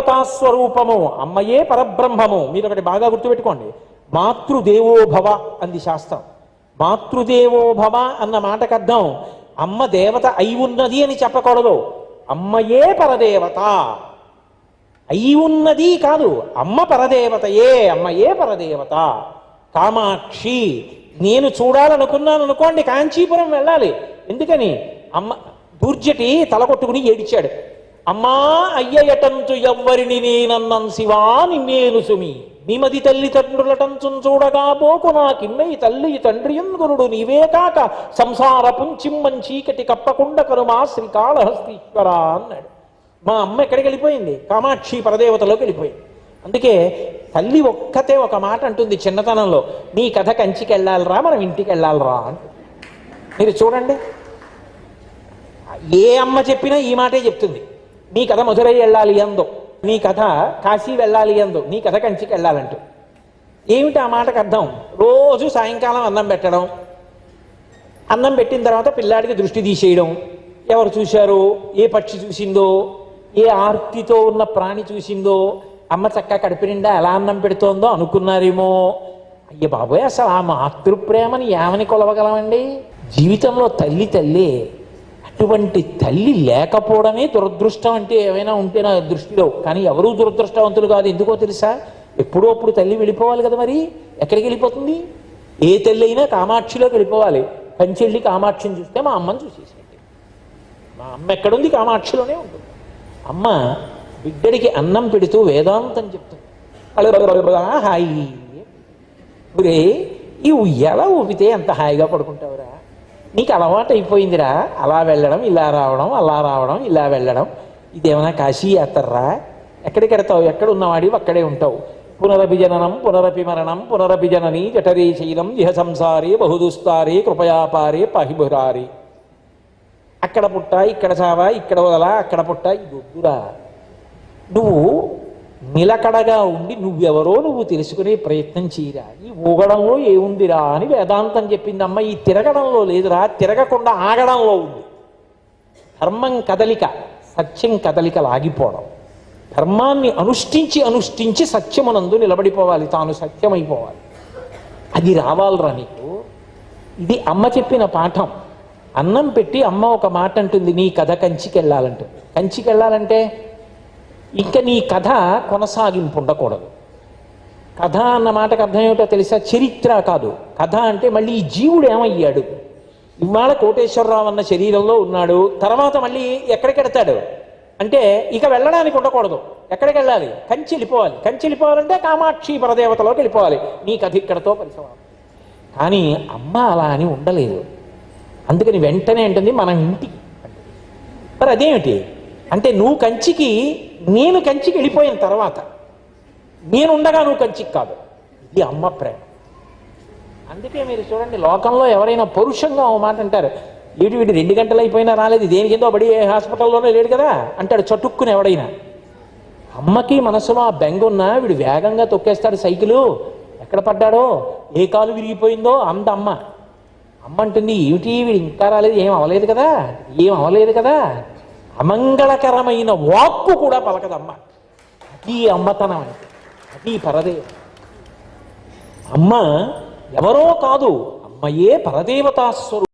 దేవతాస్వరూపము అమ్మయే పరబ్రహ్మము మీరు ఒకటి బాగా గుర్తుపెట్టుకోండి. మాతృదేవో భవ అంది శాస్త్రం. మాతృదేవో భవ అన్న మాటకు అర్థం అమ్మ దేవత అయి ఉన్నది అని చెప్పకూడదు. అమ్మయే పరదేవత. అయి ఉన్నది కాదు అమ్మ పరదేవతయే అమ్మయే పరదేవత. కామాక్షి నేను చూడాలనుకున్నాను అనుకోండి కాంచీపురం వెళ్ళాలి. ఎందుకని? అమ్మ దూర్జటి తల కొట్టుకుని ఏడిచాడు. అమ్మా అయ్యయటంచు ఎవ్వరిని నేనన్నం శివా నిన్నేను సుమి. నిమది తల్లిదండ్రులటంచున్ చూడగా పోకు నాకిన్నయి తల్లి తండ్రి గురుడు నీవే కాక? సంసార పుంచిమ్మం చీకటి కప్పకుండా కరుమా శ్రీకాళహస్తీశ్వర అన్నాడు. మా అమ్మ ఎక్కడికి వెళ్ళిపోయింది? కామాక్షి పరదేవతలోకి వెళ్ళిపోయింది. అందుకే తల్లి ఒక్కతే ఒక మాట అంటుంది చిన్నతనంలో. నీ కథ కంచికెళ్ళాలిరా మనం ఇంటికి వెళ్ళాలరా మీరు చూడండి. ఏ అమ్మ చెప్పినా ఈ మాటే చెప్తుంది. నీ కథ మధురై వెళ్ళాలి అందో నీ కథ కాశీ వెళ్ళాలి అందో నీ కథ కంచికి వెళ్ళాలంటూ. ఏమిటి ఆ మాటకు అర్థం? రోజు సాయంకాలం అన్నం పెట్టడం అన్నం పెట్టిన తర్వాత పిల్లాడికి దృష్టి తీసేయడం. ఎవరు చూశారో? ఏ పక్షి చూసిందో? ఏ ఆర్తితో ఉన్న ప్రాణి చూసిందో? అమ్మ చక్క కడుపు నిండా ఎలా అన్నం పెడుతోందో అనుకున్నారేమో? అయ్య బాబోయ్ అసలు ఆ మాతృప్రేమని ఏమని కొలవగలమండి? జీవితంలో తల్లి తల్లి అటువంటి తల్లి లేకపోవడమే దురదృష్టం అంటే ఏమైనా ఉంటే నా దృష్టిలో. కానీ ఎవరూ దురదృష్టవంతులు కాదు. ఎందుకో తెలుసా? ఎప్పుడో అప్పుడు తల్లి వెళ్ళిపోవాలి కదా మరి? ఎక్కడికి వెళ్ళిపోతుంది? ఏ తల్లి అయినా కామాక్షిలోకి వెళ్ళిపోవాలి. కంచెళ్ళి కామాక్షిని చూస్తే మా అమ్మని చూసేసినట్టే మా అమ్మ ఎక్కడుంది? కామాక్షిలోనే ఉంటుంది. అమ్మ బిడ్డడికి అన్నం పెడుతూ వేదాంతం చెప్తుంది. హాయి. ఒరే ఈ ఉయ్యాల ఊపితే ఎంత హాయిగా పడుకుంటావు? నీకు అలవాటు అయిపోయిందిరా. అలా వెళ్ళడం ఇలా రావడం అలా రావడం ఇలా వెళ్ళడం. ఇదేమైనా కాశీ యాత్రరా? ఎక్కడికి వెడతావు ఎక్కడ ఉన్నవాడివి అక్కడే ఉంటావు. పునరపి జననం పునరపి మరణం పునరపి జనని జఠరీ శైలం ఇహ సంసారే బహుదుస్తారి కృపయాపారి పహిబురారి. అక్కడ పుట్ట ఇక్కడ చావా ఇక్కడ వదలా అక్కడ పుట్ట ఇది వద్దురా. నువ్వు నిలకడగా ఉండి నువ్వెవరో నువ్వు తెలుసుకునే ప్రయత్నం చేయరా. ఈ ఊగడంలో ఏముందిరా అని వేదాంతం చెప్పిందమ్మ ఈ తిరగడంలో లేదురా తిరగకుండా ఆగడంలో ఉంది. ధర్మం కదలిక సత్యం కదలిక లాగిపోవడం ధర్మాన్ని అనుష్ఠించి అనుష్ఠించి సత్యమునందు నిలబడిపోవాలి తాను సత్యమైపోవాలి. అది రావాలరా నీకు. ఇది అమ్మ చెప్పిన పాఠం. అన్నం పెట్టి అమ్మ ఒక మాట అంటుంది నీ కథ కంచికి వెళ్ళాలంటుంది కంచికి వెళ్ళాలంటే ఇక నీ కథ కొనసాగింపు ఉండకూడదు కథ అన్న మాటకు అర్థం ఏమిటో తెలుసా? చరిత్ర కాదు. కథ అంటే మళ్ళీ ఈ జీవుడు ఏమయ్యాడు? ఇవాళ కోటేశ్వరరావు అన్న శరీరంలో ఉన్నాడు. తర్వాత మళ్ళీ ఎక్కడికి వెడతాడు అంటే ఇక వెళ్ళడానికి ఉండకూడదు. ఎక్కడికి వెళ్ళాలి కంచి వెళ్ళిపోవాలి కంచి వెళ్ళిపోవాలంటే కామాక్షి పరదేవతలోకి వెళ్ళిపోవాలి. నీ కథ ఇక్కడతో పరిసమాప్తం. కానీ అమ్మ అలా అని ఉండలేదు. అందుకని వెంటనే అంటుంది మనం ఇంటికి మరి అదేమిటి? అంటే నువ్వు కంచికి నేను కంచికి వెళ్ళిపోయిన తర్వాత నేనుండగా నువ్వు కంచికి కాదు. ఇది అమ్మ ప్రేమ. అందుకే మీరు చూడండి లోకంలో ఎవరైనా పరుషంగా ఓ మాట అంటారు ఏడు వీడు రెండు గంటలు అయిపోయినా రాలేదు దేనికి ఏందో బడి హాస్పిటల్లోనే లేడు కదా? అంటాడు చటుక్కుని ఎవడైనా. అమ్మకి మనసులో ఆ బెంగ ఉన్నా వీడు వేగంగా తొక్కేస్తాడు సైకిలు. ఎక్కడ పడ్డాడో? ఏ కాలు విరిగిపోయిందో? అంద అమ్మ. అమ్మ అంటుంది ఏమిటి వీడు ఇంకా రాలేదు ఏం అవ్వలేదు కదా? ఏం అవ్వలేదు కదా? అమంగళకరమైన వాక్కు కూడా పలకదమ్మ. అది అమ్మతనం అంటే అది పరదే అమ్మ ఎవరో కాదు అమ్మయే పరదేవతాస్వరూపం.